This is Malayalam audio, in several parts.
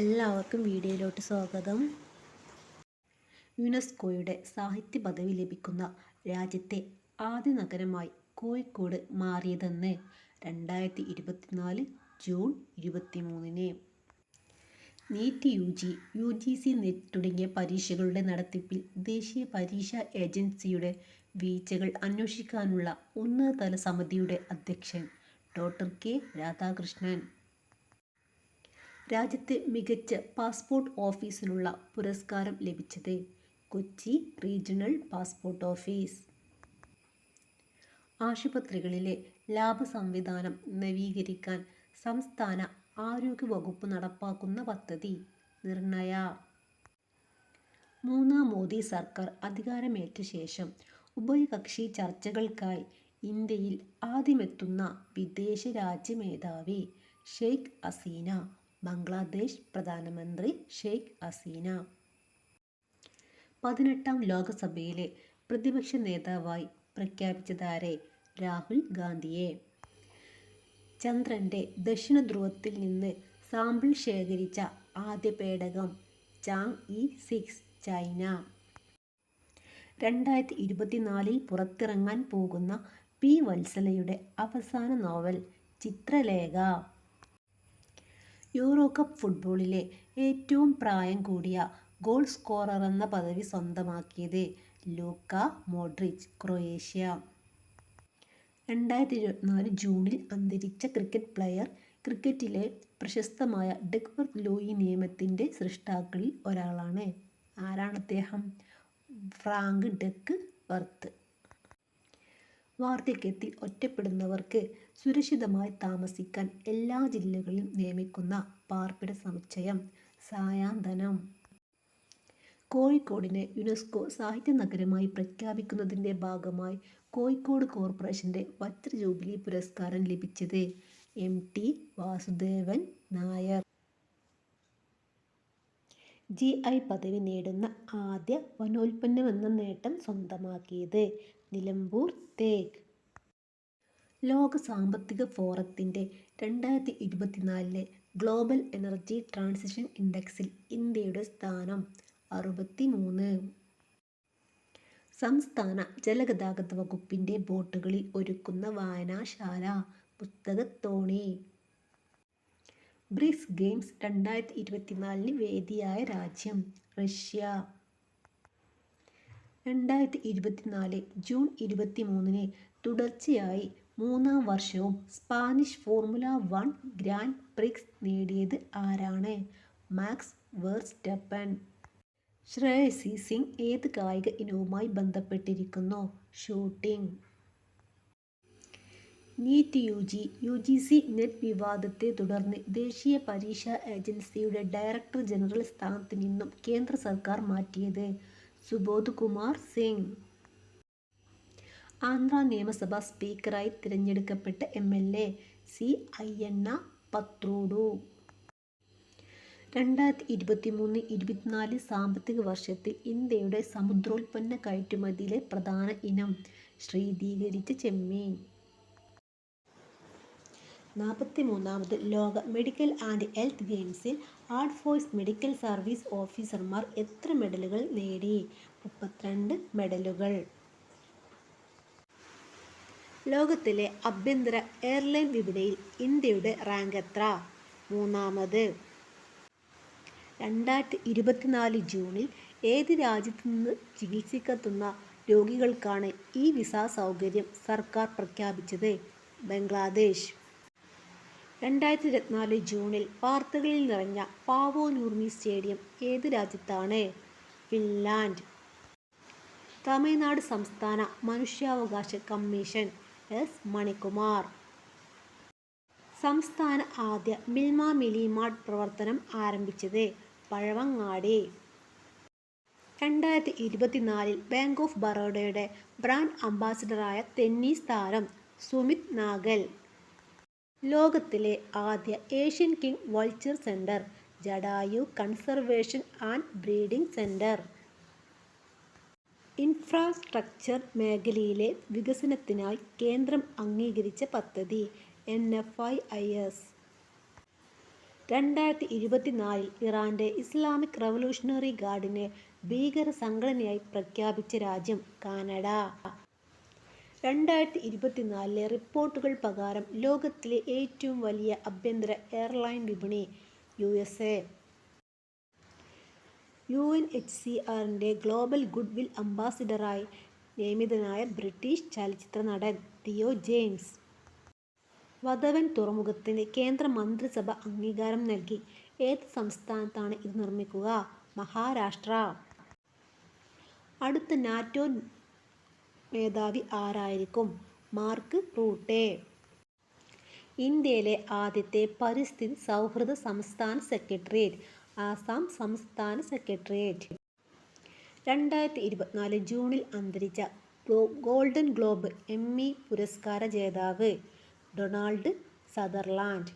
എല്ലാവർക്കും വീഡിയോയിലോട്ട് സ്വാഗതം. യുനെസ്കോയുടെ സാഹിത്യ പദവി ലഭിക്കുന്ന രാജ്യത്തെ ആദ്യ നഗരമായി കോഴിക്കോട് മാറിയതെന്ന് രണ്ടായിരത്തി ഇരുപത്തിനാല് ജൂൺ ഇരുപത്തിമൂന്നിന്. NEET U G U G C NET തുടങ്ങിയ പരീക്ഷകളുടെ നടത്തിപ്പിൽ ദേശീയ പരീക്ഷാ ഏജൻസിയുടെ വീഴ്ചകൾ അന്വേഷിക്കാനുള്ള ഉന്നതതല സമിതിയുടെ അധ്യക്ഷൻ ഡോക്ടർ കെ രാധാകൃഷ്ണൻ. രാജ്യത്തെ മികച്ച പാസ്പോർട്ട് ഓഫീസിനുള്ള പുരസ്കാരം ലഭിച്ചത് കൊച്ചി റീജിയണൽ പാസ്പോർട്ട് ഓഫീസ്. ആശുപത്രികളിലെ ലാഭ സംവിധാനം നവീകരിക്കാൻ സംസ്ഥാന ആരോഗ്യ വകുപ്പ് നടപ്പാക്കുന്ന പദ്ധതി നിർണയ. മൂന്നാം മോദി സർക്കാർ അധികാരമേറ്റ ശേഷം ഉഭയകക്ഷി ചർച്ചകൾക്കായി ഇന്ത്യയിൽ ആദ്യമെത്തുന്ന വിദേശ രാജ്യ മേധാവി ഷെയ്ഖ് ഹസീന ബംഗ്ലാദേശ് പ്രധാനമന്ത്രി ഷെയ്ഖ് ഹസീന. പതിനെട്ടാം ലോകസഭയിലെ പ്രതിപക്ഷ നേതാവായി പ്രഖ്യാപിച്ചതാരെ രാഹുൽ ഗാന്ധിയെ. ചന്ദ്രന്റെ ദക്ഷിണ ധ്രുവത്തിൽ നിന്ന് സാമ്പിൾ ശേഖരിച്ച ആദ്യ പേടകം ചാങ് ഇ സിക്സ് ചൈന. രണ്ടായിരത്തി ഇരുപത്തിനാലിൽ പുറത്തിറങ്ങാൻ പോകുന്ന പി വത്സലയുടെ അവസാന നോവൽ ചിത്രലേഖ. യൂറോ കപ്പ് ഫുട്ബോളിലെ ഏറ്റവും പ്രായം കൂടിയ ഗോൾ സ്കോറർ എന്ന പദവി സ്വന്തമാക്കിയത് ലൂക്ക മോഡ്രിച്ച് ക്രൊയേഷ്യ. രണ്ടായിരത്തി ഇരുപത്തിനാല് ജൂണിൽ അന്തരിച്ച ക്രിക്കറ്റ് പ്ലെയർ ക്രിക്കറ്റിലെ പ്രശസ്തമായ ഡെക്വർത്ത് ലൂയി നിയമത്തിന്റെ സൃഷ്ടാക്കളിൽ ഒരാളാണ്. ആരാണ് അദ്ദേഹം? Frank Duckworth. വാർദ്ധക്യത്തിൽ ഒറ്റപ്പെടുന്നവർക്ക് സുരക്ഷിതമായി താമസിക്കാൻ എല്ലാ ജില്ലകളിലും നിയമിക്കുന്ന പാർപ്പിട സമുച്ചയം സായാന്തനം. കോഴിക്കോടിനെ യുനെസ്കോ സാഹിത്യ നഗരമായി പ്രഖ്യാപിക്കുന്നതിന്റെ ഭാഗമായി കോഴിക്കോട് കോർപ്പറേഷന്റെ വജ്ര ജൂബിലി പുരസ്കാരം ലഭിച്ചത് M T Vasudevan Nair. G I പദവി നേടുന്ന ആദ്യ വനോൽപ്പന്നമെന്ന നേട്ടം സ്വന്തമാക്കിയത് നിലമ്പൂർ തേക്ക്. ലോക സാമ്പത്തിക ഫോറത്തിന്റെ രണ്ടായിരത്തി ഇരുപത്തിനാലിലെ ഗ്ലോബൽ എനർജി ട്രാൻസിഷൻ ഇൻഡെക്സിൽ ഇന്ത്യയുടെ സ്ഥാനം അറുപത്തി മൂന്ന് സംസ്ഥാന ജലഗതാഗത വകുപ്പിന്റെ ബോട്ടുകളിൽ ഒരുക്കുന്ന വായനാശാല പുസ്തകത്തോണി. ബ്രിക്സ് ഗെയിംസ് രണ്ടായിരത്തി ഇരുപത്തിനാലിന് വേദിയായ രാജ്യം റഷ്യ. രണ്ടായിരത്തി ഇരുപത്തിനാല് ജൂൺ ഇരുപത്തി മൂന്നിന് തുടർച്ചയായി മൂന്നാം വർഷവും Spanish formula one grand prix നേടിയത് ആരാണ്? Max Verstappen. ശ്രേയസി സിംഗ് ഏത് കായിക ഇനവുമായി ബന്ധപ്പെട്ടിരിക്കുന്നു? Shooting. NEET U G U G C NET വിവാദത്തെ തുടർന്ന് ദേശീയ പരീക്ഷാ ഏജൻസിയുടെ ഡയറക്ടർ ജനറൽ സ്ഥാനത്ത് നിന്നും കേന്ദ്ര സർക്കാർ മാറ്റിയത്. സുബോധ് കുമാർ സിംഗ്. ആന്ധ്ര നിയമസഭാ സ്പീക്കറായി തിരഞ്ഞെടുക്കപ്പെട്ട M L A C Ayyanna Patrudu രണ്ടായിരത്തി ഇരുപത്തി മൂന്ന് ഇരുപത്തിനാല് സാമ്പത്തിക വർഷത്തിൽ ഇന്ത്യയുടെ സമുദ്രോൽപ്പന്ന കയറ്റുമതിയിലെ പ്രധാന ഇനം ശ്രീതീകരിച്ച ചെമ്മീൻ. നാൽപ്പത്തി മൂന്നാമത് ലോക മെഡിക്കൽ ആൻഡ് ഹെൽത്ത് ഗെയിംസിൽ ആർട്ട് ഫോഴ്സ് മെഡിക്കൽ സർവീസ് ഓഫീസർമാർ എത്ര മെഡലുകൾ നേടി? മുപ്പത്തിരണ്ട് മെഡലുകൾ. ലോകത്തിലെ ആഭ്യന്തര എയർലൈൻ വിപണിയിൽ ഇന്ത്യയുടെ റാങ്ക് എത്ര? മൂന്നാമത്. രണ്ടായിരത്തി ഇരുപത്തിനാല് ജൂണിൽ ഏത് രാജ്യത്തു നിന്ന് ചികിത്സിക്കെത്തുന്ന രോഗികൾക്കാണ് ഈ വിസ സൗകര്യം സർക്കാർ പ്രഖ്യാപിച്ചത്? ബംഗ്ലാദേശ്. രണ്ടായിരത്തി ഇരുപത്തിനാല് ജൂണിൽ വാർത്തകളിൽ നിറഞ്ഞ പാവോ നൂർമി സ്റ്റേഡിയം ഏത് രാജ്യത്താണ്? ഫിൻലാൻഡ്. തമിഴ്നാട് സംസ്ഥാന മനുഷ്യാവകാശ കമ്മീഷൻ എസ്. മണികുമാർ. സംസ്ഥാന ആദ്യ മിൽമ മിലിമാർട്ട് പ്രവർത്തനം ആരംഭിച്ചത് പഴവങ്ങാടി. രണ്ടായിരത്തി ഇരുപത്തിനാലിൽ ബാങ്ക് ഓഫ് ബറോഡയുടെ ബ്രാൻഡ് അംബാസിഡറായ ടെന്നീസ് താരം സുമിത് നാഗൽ. ലോകത്തിലെ ആദ്യ Asian king vulture centre Jatayu conservation and breeding centre infrastructure മേഖലയിലെ വികസനത്തിനായി കേന്ദ്രം അംഗീകരിച്ച പദ്ധതി N F I I S. രണ്ടായിരത്തി ഇരുപത്തിനാലിൽ ഇറാന്റെ ഇസ്ലാമിക് റവല്യൂഷണറി ഗാർഡിനെ ഭീകര സംഘടനയായി പ്രഖ്യാപിച്ച രാജ്യം കാനഡ. രണ്ടായിരത്തി ഇരുപത്തിനാലിലെ റിപ്പോർട്ടുകൾ പ്രകാരം ലോകത്തിലെ ഏറ്റവും വലിയ ആഭ്യന്തര എയർലൈൻ വിപണി U S A U N H C ആറിന്റെ ഗ്ലോബൽ ഗുഡ്വിൽ അംബാസിഡറായി നിയമിതനായ ബ്രിട്ടീഷ് ചലച്ചിത്ര നടൻ തിയോ ജെയിംസ്. വധവൻ തുറമുഖത്തിന് കേന്ദ്ര മന്ത്രിസഭ അംഗീകാരം നൽകി. ഏത് സംസ്ഥാനത്താണ് ഇത് നിർമ്മിക്കുക? മഹാരാഷ്ട്ര. അടുത്ത നാറ്റോ മേധാവി ആരായിരിക്കും? Mark Rutte. ഇന്ത്യയിലെ ആദ്യത്തെ പരിസ്ഥിതി സൗഹൃദ സംസ്ഥാന സെക്രട്ടേറിയറ്റ് ആസാം സംസ്ഥാന സെക്രട്ടേറിയറ്റ്. രണ്ടായിരത്തി ഇരുപത്തിനാല് ജൂണിൽ അന്തരിച്ച ഗോൾഡൻ ഗ്ലോബ് എം ഇ പുരസ്കാര ജേതാവ് ഡൊണാൾഡ് സദർലാൻഡ്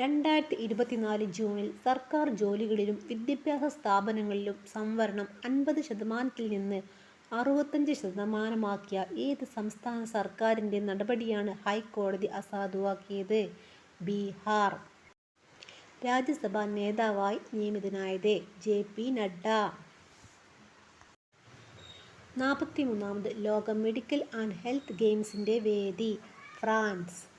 രണ്ടായിരത്തി ഇരുപത്തിനാല് ജൂണിൽ സർക്കാർ ജോലികളിലും വിദ്യാഭ്യാസ സ്ഥാപനങ്ങളിലും സംവരണം അൻപത് ശതമാനത്തിൽ നിന്ന് അറുപത്തഞ്ച് ശതമാനമാക്കിയ ഏത് സംസ്ഥാന സർക്കാരിന്റെ നടപടിയാണ് ഹൈക്കോടതി അസാധുവാക്കിയത്? ബീഹാർ. രാജ്യസഭാ നേതാവായി നിയമിതനായത് ജെ പി നഡ്ഡ. നാൽപ്പത്തി മൂന്നാമത് ലോക മെഡിക്കൽ ആൻഡ് ഹെൽത്ത് ഗെയിംസിന്റെ വേദി ഫ്രാൻസ്.